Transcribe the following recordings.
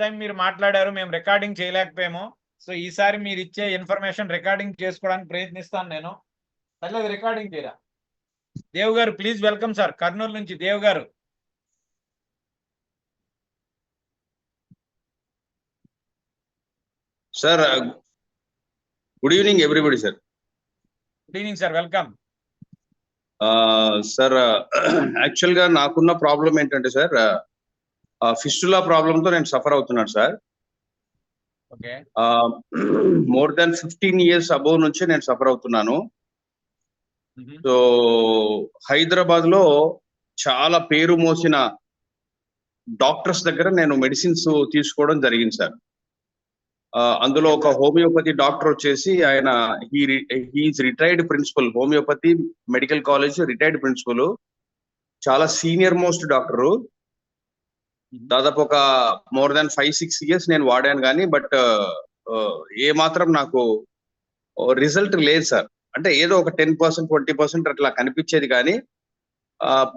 Time మీరు మాట్లాడారు మేము రికార్డింగ్ చేయలేకపోయాము. సో ఈసారి మీరు ఇచ్చే ఇన్ఫర్మేషన్ రికార్డింగ్ చేసుకోవడానికి ప్రయత్నిస్తాను నేను. పర్లేదు రికార్డింగ్ చేయరా? దేవ్ గారు ప్లీజ్ వెల్కమ్ సార్ కర్నూలు నుంచి దేవ్ గారు. Sir good evening everybody sir good evening sir welcome sir యాక్చువల్గా నాకున్న ప్రాబ్లం ఏంటంటే సార్ ఫిస్టులా ప్రాబ్లంతో నేను సఫర్ అవుతున్నాను sir. More than fifteen years above నుంచి నేను సఫర్ అవుతున్నాను. సో హైదరాబాద్లో చాలా పేరు మోసిన డాక్టర్స్ దగ్గర నేను మెడిసిన్స్ తీసుకోవడం జరిగింది సార్. అందులో ఒక హోమియోపతి డాక్టర్ వచ్చేసి ఆయన he is retired principal homeopathy medical college retired principal. చాలా సీనియర్ మోస్ట్ డాక్టరు. దాదాపు ఒక more than five six years నేను వాడాను కానీ బట్ ఏ మాత్రం నాకు రిజల్ట్ లేదు సార్. అంటే ఏదో ఒక టెన్ పర్సెంట్ ట్వంటీ పర్సెంట్ అట్లా కనిపించేది కానీ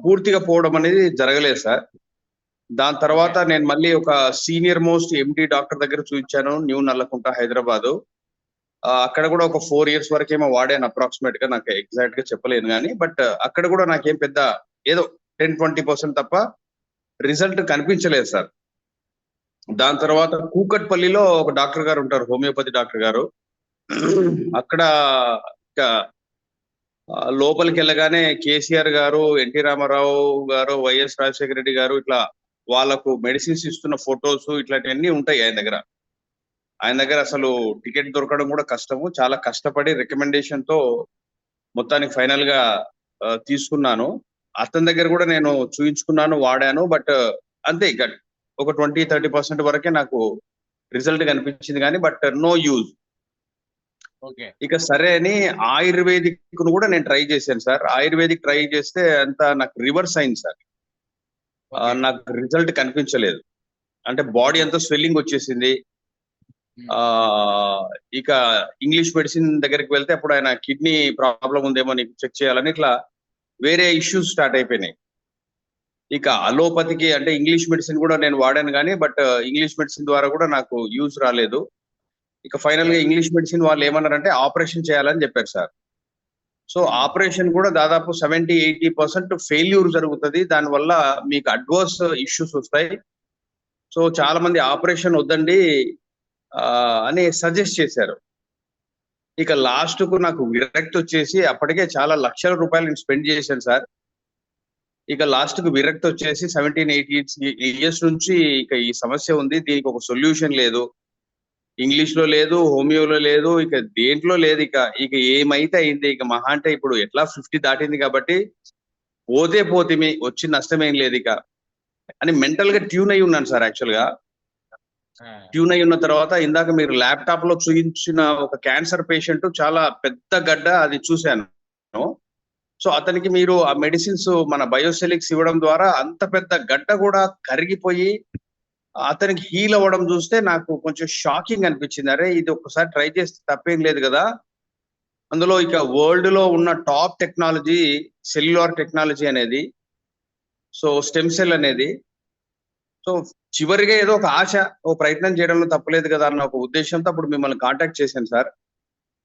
పూర్తిగా పోవడం అనేది జరగలేదు సార్. దాని తర్వాత నేను మళ్ళీ ఒక సీనియర్ మోస్ట్ ఎండి డాక్టర్ దగ్గర చూపించాను న్యూ నల్లకుంట హైదరాబాద్. అక్కడ కూడా ఒక ఫోర్ ఇయర్స్ వరకు ఏమో వాడాను అప్రాక్సిమేట్గా నాకు ఎగ్జాక్ట్గా చెప్పలేను కానీ బట్ అక్కడ కూడా నాకేం పెద్ద ఏదో టెన్ ట్వంటీ పర్సెంట్ తప్ప రిజల్ట్ కనిపించలేదు సార్. దాని తర్వాత కూకట్పల్లిలో ఒక డాక్టర్ గారు ఉంటారు హోమియోపతి డాక్టర్ గారు. అక్కడ లోపలికి వెళ్ళగానే కేసీఆర్ గారు ఎన్టీ రామారావు గారు వైఎస్ రాజశేఖర రెడ్డి గారు ఇట్లా వాళ్ళకు మెడిసిన్స్ ఇస్తున్న ఫొటోస్ ఇట్లాంటివన్నీ ఉంటాయి ఆయన దగ్గర. ఆయన దగ్గర అసలు టికెట్ దొరకడం కూడా కష్టము. చాలా కష్టపడి రికమెండేషన్తో మొత్తానికి ఫైనల్గా తీసుకున్నాను. అతని దగ్గర కూడా నేను చూయించుకున్నాను వాడాను. బట్ అంతే ఇక. ఒక ట్వంటీ థర్టీ పర్సెంట్ వరకే నాకు రిజల్ట్ కనిపించింది కానీ బట్ నో యూజ్. ఓకే. ఇక సరే అని ఆయుర్వేదిక్ కూడా నేను ట్రై చేశాను సార్. ఆయుర్వేదిక్ ట్రై చేస్తే అంత నాకు రివర్స్ అయింది సార్. నాకు రిజల్ట్ కనిపించలేదు. అంటే బాడీ అంతా స్వెల్లింగ్ వచ్చేసింది. ఆ ఇక ఇంగ్లీష్ మెడిసిన్ దగ్గరికి వెళ్తే అప్పుడు ఆయన కిడ్నీ ప్రాబ్లం ఉందేమో నీకు చెక్ చేయాలని ఇట్లా వేరే ఇష్యూస్ స్టార్ట్ అయిపోయినాయి. ఇక అలోపతికి అంటే ఇంగ్లీష్ మెడిసిన్ కూడా నేను వాడాను కానీ బట్ ఇంగ్లీష్ మెడిసిన్ ద్వారా కూడా నాకు యూజ్ రాలేదు. ఇక ఫైనల్గా ఇంగ్లీష్ మెడిసిన్ వాళ్ళు ఏమన్నారంటే ఆపరేషన్ చేయాలని చెప్పారు సార్. సో ఆపరేషన్ కూడా దాదాపు సెవెంటీ ఎయిటీ పర్సెంట్ ఫెయిల్యూర్ జరుగుతుంది. దానివల్ల మీకు అడ్వర్స్ ఇష్యూస్ వస్తాయి. సో చాలా మంది ఆపరేషన్ వద్దండి uh, అని సజెస్ట్ చేశారు. ఇక లాస్ట్కు నాకు విరక్తి వచ్చేసి అప్పటికే చాలా లక్షల రూపాయలు నేను స్పెండ్ చేశాను సార్. ఇక లాస్ట్కు విరక్తి వచ్చేసి సెవెంటీన్ ఎయిటీన్ ఇయర్స్ నుంచి ఇక ఈ సమస్య ఉంది. దీనికి ఒక సొల్యూషన్ లేదు. ఇంగ్లీష్లో లేదు హోమియోలో లేదు ఇక దేంట్లో లేదు ఇక. ఇక ఏమైతే అయింది ఇక మహా అంటే ఇప్పుడు ఎట్లా ఫిఫ్టీ దాటింది కాబట్టి పోతే పోతే వచ్చి నష్టం ఏం లేదు ఇక. అని మెంటల్గా ట్యూన్ అయి ఉన్నాను సార్ యాక్చువల్గా. ట్యూన్ అయి ఉన్న తర్వాత ఇందాక మీరు ల్యాప్టాప్లో చూపించిన ఒక క్యాన్సర్ పేషెంట్ చాలా పెద్ద గడ్డ అది చూశాను. సో అతనికి మీరు ఆ మెడిసిన్స్ మన బయోసెలిక్స్ ఇవ్వడం ద్వారా అంత పెద్ద గడ్డ కూడా కరిగిపోయి అతనికి హీల్ అవ్వడం చూస్తే నాకు కొంచెం షాకింగ్ అనిపించింది. అరే ఇది ఒక్కసారి ట్రై చేస్తే తప్పేం లేదు కదా. అందులో ఇక వరల్డ్లో ఉన్న టాప్ టెక్నాలజీ సెల్యులార్ టెక్నాలజీ అనేది సో స్టెమ్ సెల్ అనేది సో చివరిగా ఏదో ఒక ఆశ ఓ ప్రయత్నం చేయడంలో తప్పలేదు కదా అన్న ఒక ఉద్దేశంతో అప్పుడు మిమ్మల్ని కాంటాక్ట్ చేశాను సార్.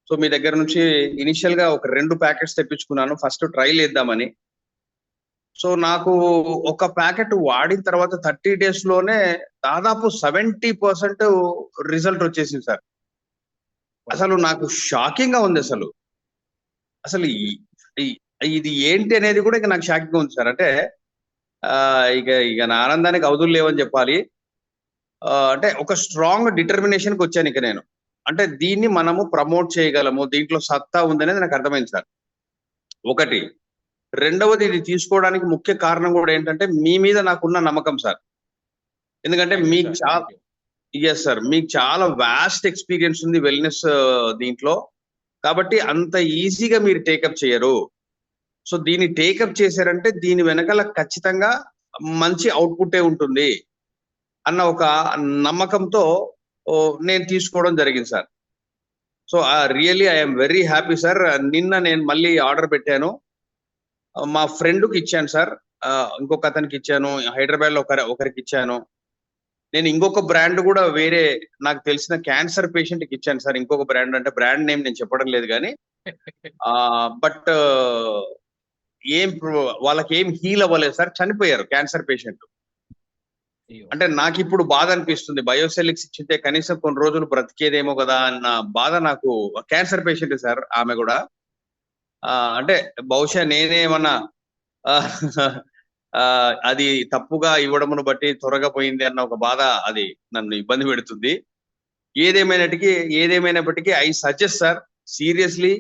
సో మీ దగ్గర నుంచి ఇనిషియల్గా ఒక రెండు ప్యాకెట్స్ తెప్పించుకున్నాను. ఫస్ట్ ట్రైల్ వేద్దామని సో నాకు ఒక ప్యాకెట్ వాడిన తర్వాత థర్టీ డేస్లోనే దాదాపు సెవెంటీ పర్సెంట్ రిజల్ట్ వచ్చేసింది సార్. అసలు నాకు షాకింగ్గా ఉంది అసలు. అసలు ఇది ఏంటి అనేది కూడా ఇంకా నాకు షాకింగ్ ఉంది సార్. అంటే ఇక ఇక నా ఆనందానికి అవధులు లేవని చెప్పాలి. అంటే ఒక స్ట్రాంగ్ డిటర్మినేషన్కి వచ్చాను ఇక నేను. అంటే దీన్ని మనము ప్రమోట్ చేయగలము దీంట్లో సత్తా ఉందనేది నాకు అర్థమైంది సార్. ఒకటి. రెండవది ఇది తీసుకోవడానికి ముఖ్య కారణం కూడా ఏంటంటే మీ మీద నాకున్న నమ్మకం సార్. ఎందుకంటే మీకు చాలా ఎస్ సార్ మీకు చాలా వాస్ట్ ఎక్స్పీరియన్స్ ఉంది వెల్నెస్ దీంట్లో. కాబట్టి అంత ఈజీగా మీరు టేకప్ చేయరు. సో దీన్ని టేకప్ చేశారంటే దీని వెనకాల ఖచ్చితంగా మంచి అవుట్పుటే ఉంటుంది అన్న ఒక నమ్మకంతో నేను తీసుకోవడం జరిగింది sir. So really I'm very happy sir. నిన్న నేను మళ్ళీ ఆర్డర్ పెట్టాను. మా ఫ్రెండ్కి ఇచ్చాను సార్. ఇంకొక అతనికి ఇచ్చాను. హైదరాబాద్లో ఒకరి ఒకరికి ఇచ్చాను. నేను ఇంకొక బ్రాండ్ కూడా వేరే నాకు తెలిసిన క్యాన్సర్ పేషెంట్కి ఇచ్చాను సార్. ఇంకొక బ్రాండ్ అంటే బ్రాండ్ నేమ్ నేను చెప్పడం లేదు కానీ. బట్ ఏం వాళ్ళకి ఏం హీల్ అవ్వలేదు సార్ చనిపోయారు క్యాన్సర్ పేషెంట్. అంటే నాకు ఇప్పుడు బాధ అనిపిస్తుంది బయోసెలిక్స్ ఇచ్చింటే కనీసం కొన్ని రోజులు బ్రతికేదేమో కదా అన్న బాధ నాకు క్యాన్సర్ పేషెంట్ సార్ ఆమె కూడా. ఆ, అంటే బహుశా నేనేమన్నా అది తప్పుగా ఇవ్వడమును బట్టి త్వరగా పోయింది అన్న ఒక బాధ అది నన్ను ఇబ్బంది పెడుతుంది. ఏదేమైనటికీ ఏదేమైనప్పటికీ ఐ సజెస్ట్ సార్ సీరియస్లీ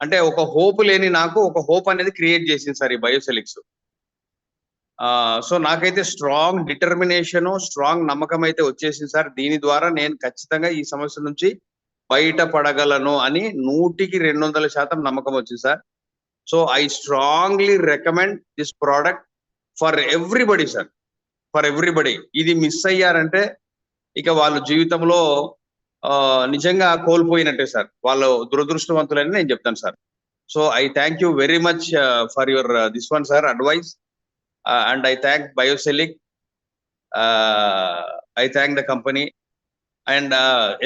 అంటే ఒక హోప్ లేని నాకు ఒక హోప్ అనేది క్రియేట్ చేసింది సార్ ఈ బయోసెలిక్స్ సో నాకైతే స్ట్రాంగ్ డిటర్మినేషన్ స్ట్రాంగ్ నమ్మకం అయితే వచ్చేసింది సార్. దీని ద్వారా నేను ఖచ్చితంగా ఈ సమస్య నుంచి బయటపడగలను అని నూటికి రెండు వందల శాతం నమ్మకం వచ్చింది sir. So I strongly recommend this product for everybody sir for everybody ఇది మిస్ అయ్యారంటే ఇక వాళ్ళ జీవితంలో నిజంగా కోల్పోయినట్టే సార్. వాళ్ళు దురదృష్టవంతులని నేను చెప్తాను sir. So I thank you very much for your this one sir advice and I thank Biocelix I thank the company and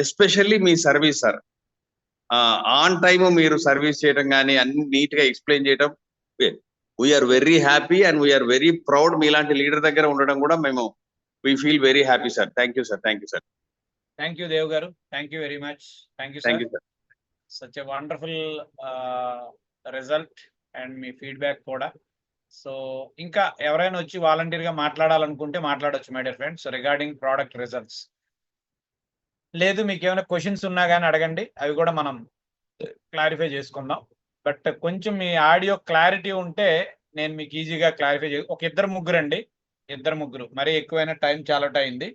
especially me service sir on time మీరు సర్వీస్ చేయడం కానీ అన్ని నీట్గా ఎక్స్ప్లెయిన్ చేయడం we are very happy and we are very proud మీలాంటి leader దగ్గర ఉండడం కూడా మేము we feel very happy sir thank you sir thank you sir thank you Dev garu. Thank you very much thank you sir such a wonderful result and me feedback కూడా. So ఇంకా ఎవరైనా వచ్చి వాలంటీర్గా మాట్లాడాలనుకుంటే మాట్లాడొచ్చు my dear friends regarding product results లేదు మీకు ఏమైనా క్వశ్చన్స్ ఉన్నా కానీ అడగండి. అవి కూడా మనం క్లారిఫై చేసుకుందాం. బట్ కొంచెం మీ ఆడియో క్లారిటీ ఉంటే నేను మీకు ఈజీగా క్లారిఫై చే ఒక ఇద్దరు ముగ్గురు అండి ఇద్దరు ముగ్గురు. మరీ ఎక్కువైన టైం చాలా అయింది.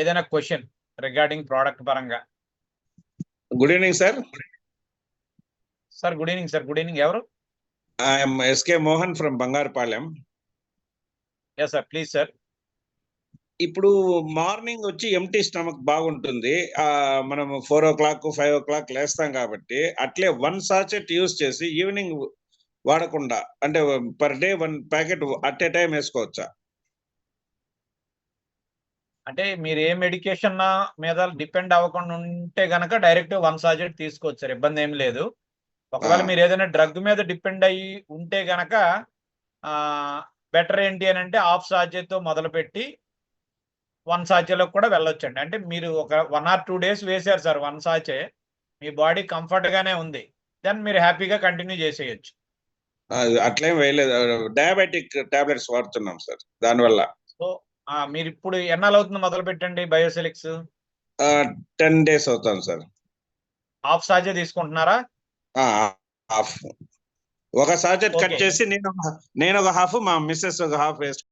ఏదైనా క్వశ్చన్ రిగార్డింగ్ ప్రోడక్ట్ పరంగా. Good evening sir sir good evening sir good evening ఎవరు? I'm SK Mohan from Bangarupalem yes sir please sir ఇప్పుడు మార్నింగ్ వచ్చి ఎంటీ స్టమక్ బాగుంటుంది. మనం four o'clock five o'clock లేస్తాం కాబట్టి అట్లే వన్ సాచెట్ యూస్ చేసి ఈవినింగ్ వాడకుండా అంటే per day one packet at a time వేసుకోవచ్చా? అంటే మీరు ఏ మెడికేషన్ మీద డిపెండ్ అవ్వకుండా ఉంటే గనక డైరెక్ట్ వన్ సాజెట్ తీసుకోవచ్చు సార్ ఇబ్బంది ఏం లేదు. ఒకవేళ. మీరు ఏదైనా డ్రగ్ మీద డిపెండ్ అయ్యి ఉంటే గనక బెటర్ ఏంటి అని అంటే హాఫ్ సాజెతో మొదలుపెట్టి వన్ సాచేలో కూడా వెళ్ళొచ్చండి. అంటే మీరు ఒక వన్ ఆర్ టూ డేస్ వేసారు సార్ వన్ సాచే మీ బాడీ కంఫర్ట్ గానే ఉంది. దెన్ మీరు హ్యాపీగా కంటిన్యూ చేసేయచ్చు. అట్లేం వేయలేదు. డయాబెటిక్ టాబ్లెట్స్ వాడుతున్నాం సార్ దానివల్ల. సో మీరు ఇప్పుడు ఎన్నాళ్ళు అవుతుంది మొదలు పెట్టండి బయోసెలిక్స్ టెన్ డేస్ అవుతాం సార్. హాఫ్ సాజే తీసుకుంటున్నారా? హాఫ్. ఒక సాచెట్ కట్. చేసి నేను నేను ఒక హాఫ్ మా మిస్సెస్ ఒక హాఫ్ వేసుకుంటాం.